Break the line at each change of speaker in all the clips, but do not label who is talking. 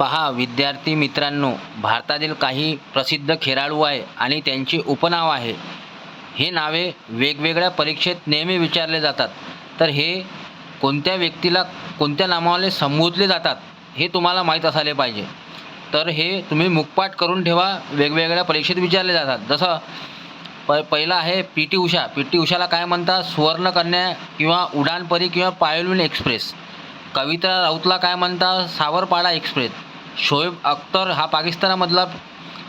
पहा विद्यार्थी मित्रांनो भारतातील काही प्रसिद्ध खेळाडू आहे आणि त्यांची उपनाव आहे. हे नावे वेगवेगळ्या परीक्षेत नेहमी विचारले जातात. तर हे कोणत्या व्यक्तीला कोणत्या नावाने संबोधले जातात हे तुम्हाला माहीत असायला पाहिजे. तर हे तुम्ही मुखपाठ करून ठेवा वेगवेगळ्या परीक्षेत विचारले जातात. जसं प पहिला आहे P T Usha. P T उषाला काय म्हणतात? सुवर्णकन्या किंवा उडानपरी किंवा पायलविन एक्सप्रेस. कविता राऊतला काय म्हणतात? सावरपाडा एक्सप्रेस. शोएब अख्तर हा पाकिस्तानामधला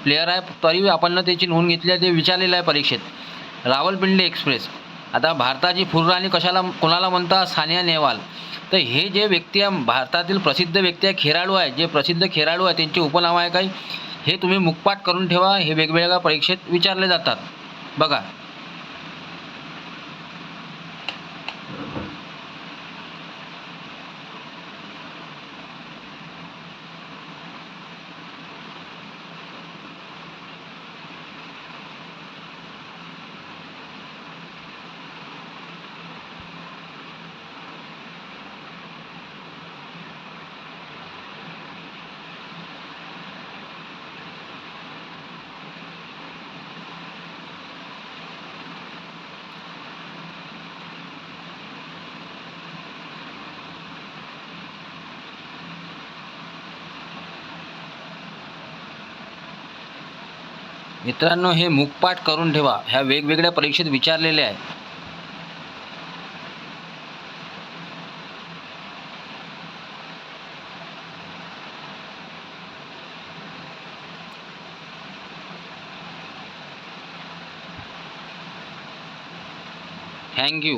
प्लेअर आहे. तरी आपण त्याची नोंद घेतली आहे ते विचारलेलं आहे परीक्षेत. रावलपिंडी एक्सप्रेस. आता भारताची फुलराणी कशाला कोणाला म्हणतात? सानिया नेहवाल. तर हे जे व्यक्ती आहे भारतातील प्रसिद्ध व्यक्ती आहे खेळाडू आहे जे प्रसिद्ध खेळाडू आहे त्यांची उपनाव आहे काही हे तुम्ही मुखपाठ करून ठेवा. हे वेगवेगळ्या परीक्षेत विचारले जातात. बघा. मित्रांनो हे मुखपाठ करून ठेवा. ह्या वेगवेगळ्या परीक्षेत विचारलेले आहे थँक्यू